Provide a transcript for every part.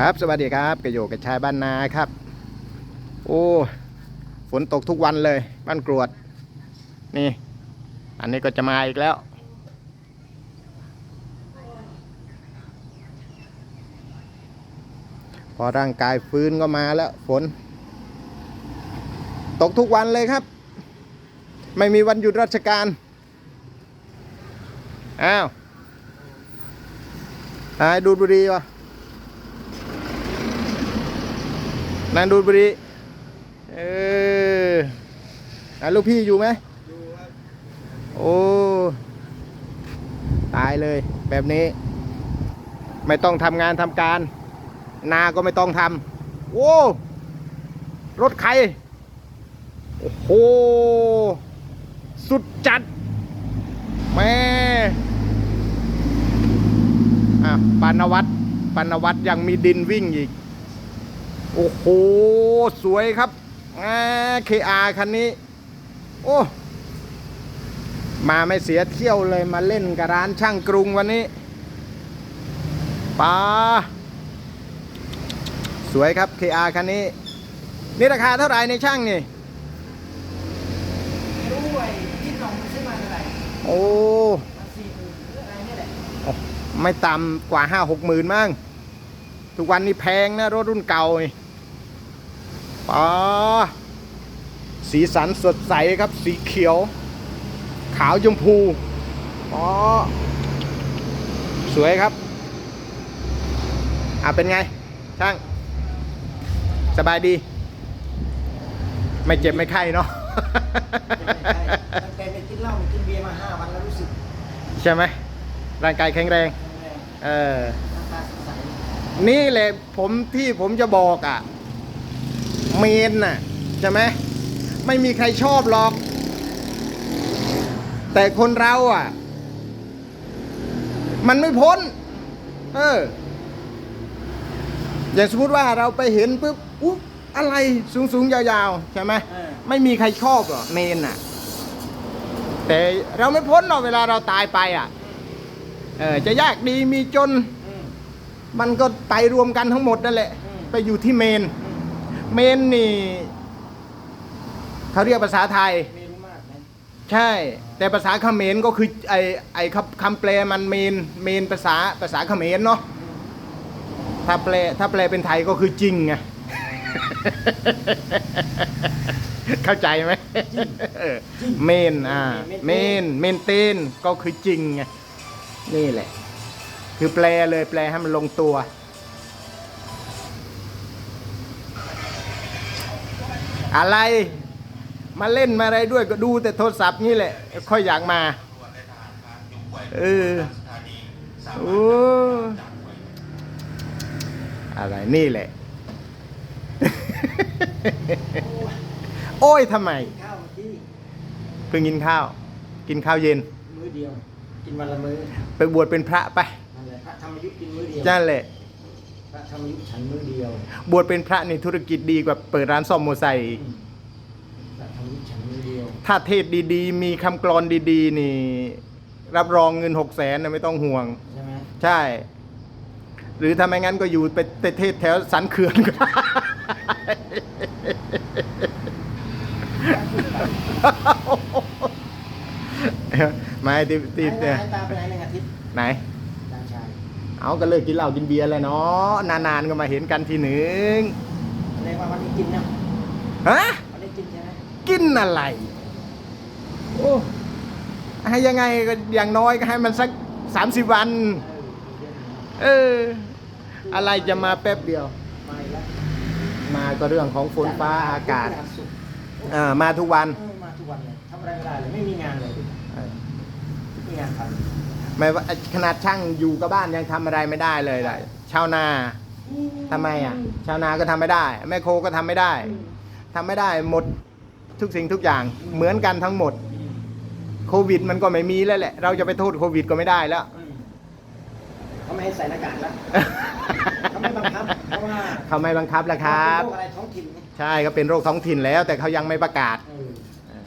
ครับ สวัสดีครับกระโยกกระชายบ้านนาครับ โอ้ฝนตกทุกวันเลย บ้านกรวด นี่ อันนี้ก็จะมาอีกแล้ว พอร่างกายฟื้นก็มาแล้ว ฝน ตกทุกวันเลยครับ ไม่มีวันหยุดราชการ อ้าวไอ้ดูดบุรีวะ นางดูดบุหรีเอออะลูกพี่อยู่ไหมโอ้ ตายเลยแบบนี้ ไม่ต้องทำงานทำการ นาก็ไม่ต้องทำโอ้รถใคร โอ้โห สุดจัด แม่อะปานวัตรปานวัตรยังมีดินวิ่งอีก โอ้โห สวยครับเคอาคันนี้ โอ้ มาไม่เสียเที่ยวเลยมาเล่นกับร้านช่างกรุงวันนี้ป้าสวยครับ KR คันนี้ นี่ราคาเท่าไหร่ในช่างนี่รู้ไอ้ที่น้องมันซื้อมาเท่าไหร่โอ้มันสี่หมื่นหรืออะไรเนี่ยแหละไม่ต่ำกว่าห้าหกหมื่นมั้งทุกวันนี้แพงนะ รถรุ่นเก่านี่ ป้าสีสันสดใสครับ สีเขียว ขาวชมพูอ๋อสวยครับ อะเป็นไง ช่าง สบายดี ไม่เจ็บไม่ไข้เนาะแต่ไม่กินเหล้าไม่กินเบียร์มาห้าวันแล้วรู้สึก ใช่ไหม ร่างกายแข็งแรง เออ นี่แหละผมที่ผมจะบอกอะ่ะ นน่ะใช่ไหมไม่มีใครชอบหรอก แต่คนเราอะ มันไม่พ้น เออ อย่างสมมติว่าเราไปเห็นปุ๊บอุ๊บอะไรสูงสูงๆยาวๆ ใช่ไหมเออไม่มีใครชอบหรอกเมนอะ แต่เราไม่พ้นหรอกเวลาเราตายไปอะ เออ จะยากดีมีจนอืมมันก็ไปรวมกันทั้งหมดนั่นแหละอืมไปอยู่ที่เมน เมนนี่เขาเรียกภาษาไทยไม่รู้มากนะใช่ แต่ภาษาเขมรก็คือไอไอคำคำแปลมันเมนเมนภาษาภาษาเขมรเนาะถ้าแปลถ้าแปลเป็นไทยก็คือจริงไงเข้าใจไหมเออเมนอ่าเมนเมนเตนก็คือจริงไงนี่แหละ คือแปลเลยแปลให้มันลงตัว อะไร มาเล่นมาอะไรด้วยก็ดูแต่โทรศัพท์นี่แหละ ค่อยอยากมาเออโอ้อะไรนี่แหละ โอ้ยทำไมข้าวเมื่อกี้เพิ่งกินข้าว กินข้าวเย็น มื้อเดียว กินวันละมื้อไปบวชเป็นพระไปนั่นแหละพระธรรมยุทธกินมื้อเดียวนั่นแหละพ ระธรรมยุทธฉันมื้อเดียวบวชเป็นพระนี่ธุรกิจดีกว่าเปิดร้านซ่อมมอเตอร์ไซค์อืมพระธรรมยุทธฉันมื้อเดียว ถ้าเทศดีๆ มีคำกรอนดีๆ นี่ รับรองเงินหกแสนนะไม่ต้องห่วง ใช่ไหมใช่ หรือถ้าไม่งั้นก็อยู่ไปเทศแถวสันเขื่อนก็ได้ไม่ติดติดหาเนี่ยยตาไปไหนหนึ่งอาทิตย์ ไหนตาชาย เอาก็เลิกกินเหล้ากินเบียร์เลยเนาะนานๆก็มาเห็นกันทีหนึ่งแสดงว่าวันนี้กินนะฮะวันนี้กินใช่ไหมกินอะไรโอ้ให้ยังไงก็อย่างน้อยก็ให้มันสักสามสิบวัน เออเรื่องนี้เอออะไรจะมาแป๊บเดียว มาอีกแล้วมาก็เรื่องของฝนฟ้าอากาศพุธพฤหัสศุกร์อ่ามาทุกวัน เออมาทุกวันเลยทำอะไรไม่ได้เลยไม่มีงานเลยไม่มีงานทำ ไม่ว่าขนาดช่างอยู่กับบ้านยังทำอะไรไม่ได้เลยเลยชาวนาทำไมอะ ชาวนาก็ทำไม่ได้ แม่โคก็ทำไม่ได้ทำไม่ได้หมดทุกสิ่งทุกอย่างเหมือนกันทั้งหมด โควิดมันก็ไม่มีแล้วแหละ เราจะไปโทษโควิดก็ไม่ได้แล้วอืมเขาไม่ให้ใส่หน้ากากแล้วเขาไม่บังคับเพราะว่าเขาไม่บังคับแล้วครับโรคอะไรท้องถิ่นไงใช่ก็เป็นโรคท้องถิ่นแล้ว แต่เขายังไม่ประกาศ เออ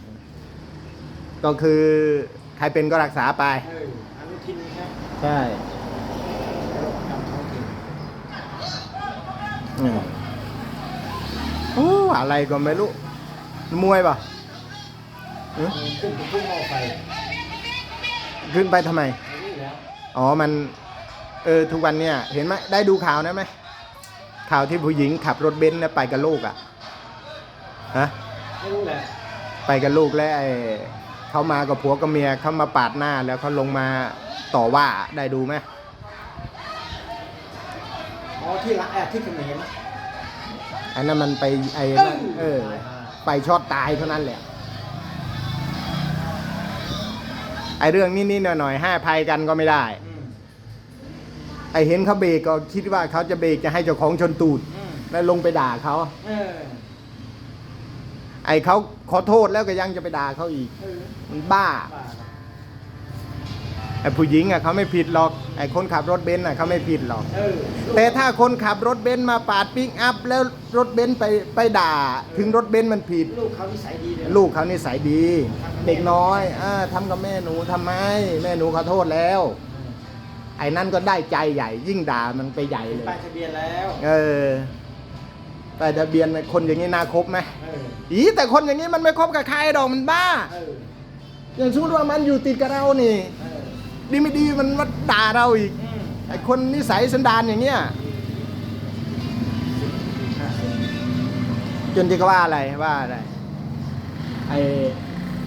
ก็คือใครเป็นก็รักษาไป เอออนุทิน ใช่ไหมใช่โรคประจำท้องถิ่นอืมโอ้อะไรก็ไม่รู้ มวยป่ะหึขึ้นไปทุ่งหม้อไฟขึ้นไปทำไมไม่รู้แล้วอ๋อ มัน เออ ทุกวันเนี่ย เห็นไหม ได้ดูข่าวนะไหม ข่าวที่ผู้หญิงขับรถเบนซ์แล้วไปกับลูกอะฮะไม่รู้แหละไปกับลูกแล้วไอ้เขามากับผัวกับเมียเขามาปาดหน้าแล้วเขาลงมา ต่อว่าได้ดูไหมอ๋อที่ละแอบที่เขมรอันนั้นมันไปไอ้นั่นเออ ไปช็อตตายเท่านั้นแหละ ไอ้เรื่องนี้ๆหน่อยๆห้าภัยกันก็ไม่ได้อืมไอ้เห็นเขาเบรกก็คิดว่าเขาจะเบรกจะให้เจ้าของชนตูดอืมแล้วลงไปด่าเขาเออไอ้เขาขอโทษแล้วก็ยังจะไปด่าเขาอีกเออมันบ้าบ้า ไอ้ผู้หญิงอะเขาไม่ผิดหรอกไอ้คนขับรถเบนซ์อะเขาไม่ผิดหรอกเออแต่ถ้าคนขับรถเบนซ์มาปาดปิกอัพแล้วรถเบนซ์ไปไปด่า ถึงรถเบนซ์มันผิด ลูกเขานิสัยดีเลยลูกเขานิสัยดี เด็กน้อยอาทำกับแม่หนูทำไม แม่หนูขอโทษแล้ว ไอ้นั่นก็ได้ใจใหญ่ ยิ่งด่ามันไปใหญ่เลยป้ายทะเบียนแล้ว เออแต่ทะเบียนคนอย่างนี้น่าคบไหมเอออีแต่คนอย่างนี้มันไม่คบกับใครดอกมันบ้าเอออย่างสมมติว่ามันอยู่ติดกับเรานี่เออ ดีไม่ดีมันมาด่าเราอีกอืมไอ้คนนิสัยสันดานอย่างเงี้ยห้าสิบจนที่เขาว่าอะไรว่าอะไรไอ้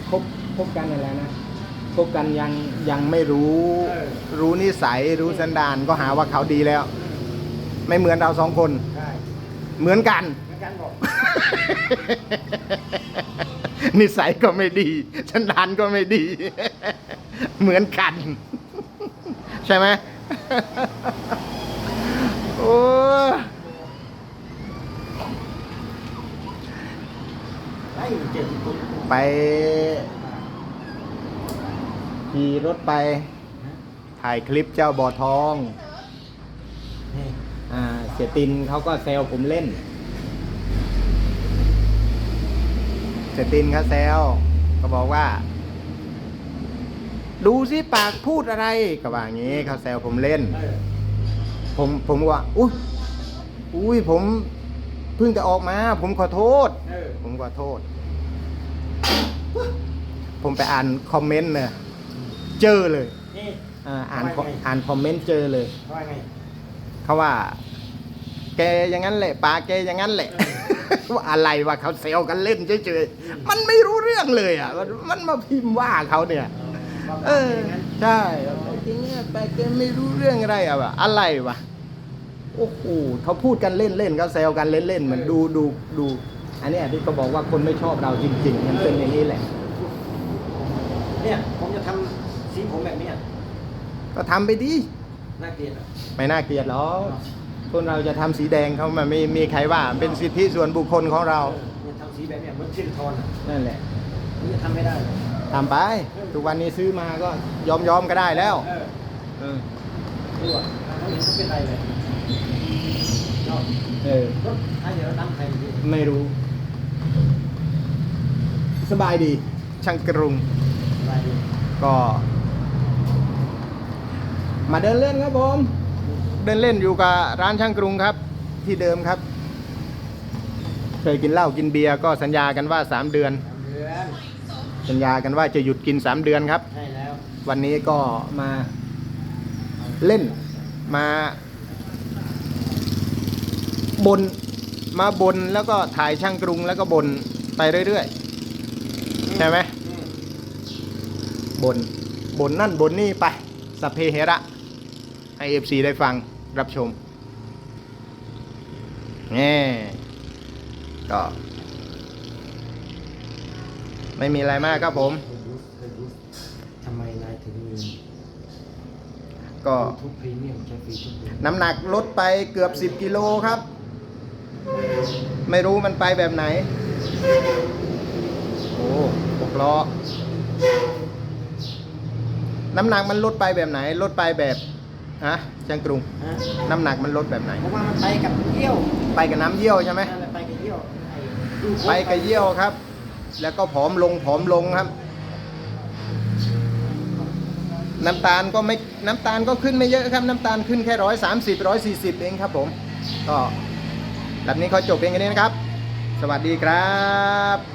คบคบกันอะไรนะคบกันยังยังไม่รู้รู้นิสัยรู้สันดานก็หาว่าเขาดีแล้วอืมไม่เหมือนเราสองคนได้เหมือนกันเหมือนกันบอกนิสัยก็ไม่ดีสันดานก็ไม่ดี เหมือนกัน ใช่ไหมโอ้ไป ขี่รถไป ถ่ายคลิปเจ้าบ่อทองอ่าเสียตินเขาก็แซวผมเล่น เสียตินเขาแซวก็บอกว่า ดูสิปากพูดอะไรก็ว่าอย่างนี้เขาแซวผมเล่นเออผมผมก็ว่าอุ้ยอุ้ยผมเพิ่งจะออกมา ผมขอโทษเออผมขอโทษ ผมไปอ่านคอมเมนต์เนี่ยเจอเลยนี่อ่าอ่านว่าไงอ่านคอมเมนต์เจอเลยเขาว่าไงเขาว่า แกอย่างนั้นแหละปาแกอย่างนั้นแหละว่าอะไรวะเขาเซลกันเล่นเฉยๆมันไม่รู้เรื่องเลยอะมันมันมาพิมพ์ว่าเขาเนี่ย เออใช่จริงๆแต่แกไม่รู้เรื่องอะไรอะวะอะไรวะโอ้โหเขาพูดกันเล่นๆเขาแซวกันเล่นๆเหมือนดูดูดูอันเนี้ยที่เขาบอกว่าคนไม่ชอบเราจริง ๆ มันเป็นอย่างนี้แหละ เนี่ยผมจะทำสีผมแบบเนี้ยก็ทำไปดิน่าเกลียดอะไม่น่าเกลียดหรอกคนเราจะทำสีแดงเขามันไม่มีใครว่า เป็นสิทธิส่วนบุคคลของเราเออเนี่ยทำสีแบบเนี้ยเหมือนซิลิโคนอะนั่นแหละ ผมจะทำไม่ได้เลย ทำไป ทุกวันนี้ซื้อมาก็ยอมยอมๆก็ได้แล้วเออเออดูอะเขาเห็นเขาเป็นไรเลยเนาะเออรถไอ้เดี๋ยวเราตั้งใครดีไม่รู้ สบายดี ช่างกรุงอะไรดีก็ มาเดินเล่นครับผม เดินเล่นอยู่กับร้านช่างกรุงครับ ที่เดิมครับ เคยกินเหล้ากินเบียร์ก็สัญญากันว่าสามเดือน สามเดือนสัญญากันว่าจะหยุดกินสามเดือนครับ ใช่แล้ว วันนี้ก็มาเล่นมาบนมาบนแล้วก็ถ่ายช่างกรุงแล้วก็บนไปเรื่อยๆ ใช่ไหมอืมบนบนนั่นบนนี่ไปสพเพเหระ ให้เอฟซีได้ฟังรับชมแง่ก็ ไม่มีอะไรมากครับผมเคยรู้เคยรู้ทำไมนายถึงมีก็ทุกพรีเมียมใช้ฟรีทุกเดือนน้ำหนักลดไปเกือบ 10 กิโลครับ ไม่รู้มันไปแบบไหน โอ้หกล้อ น้ำหนักมันลดไปแบบไหน ลดไปแบบฮะช่างกรุง ฮะน้ำหนักมันลดแบบไหนผมว่ามันไปกับเยี่ยวไปกับน้ำเยี่ยวใช่ไหม นั่นแหละไปกับเยี่ยวอ้ดูโพสต์ไปกับเยี่ยวครับ แล้วก็ผอมลงผอมลงครับ น้ำตาลก็ไม่น้ำตาลก็ขึ้นไม่เยอะครับน้ำตาลขึ้นแค่ร้อยสามสิบร้อยสี่สิบเองครับผมก็แบบนี้เขาจบเพียงแค่นี้นะครับ สวัสดีครับ